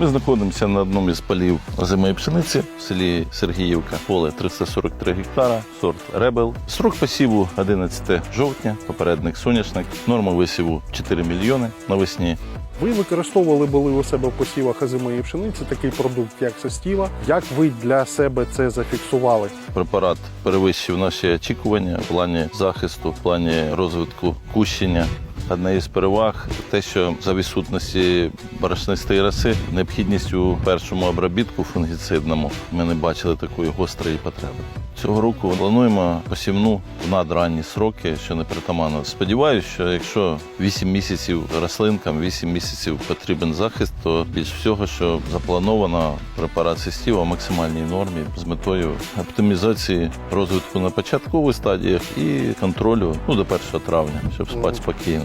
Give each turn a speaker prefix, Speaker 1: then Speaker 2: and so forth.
Speaker 1: Ми знаходимося на одному із полів озимої пшениці в селі Сергіївка, поле 343 гектара, сорт Ребел. Срок посіву 11 жовтня, попередник соняшник, норма висіву 4 мільйони навесні.
Speaker 2: Ви використовували були у себе в посівах озимої пшениці такий продукт, як состіва. Як ви для себе це зафіксували?
Speaker 1: Препарат перевищив наші очікування в плані захисту, в плані розвитку кущення. Одна із переваг те, що за відсутності борошнистої роси, необхідність у першому обробітку фунгіцидному ми не бачили такої гострої потреби. Цього року плануємо посівну в надранні сроки, що не притаманно. Сподіваюся, що якщо 8 місяців рослинкам, 8 місяців потрібен захист, то більш всього, що заплановано препарат Сестіва в максимальній нормі з метою оптимізації розвитку на початкових стадіях і контролю ну, до 1 травня, щоб спати спокійно.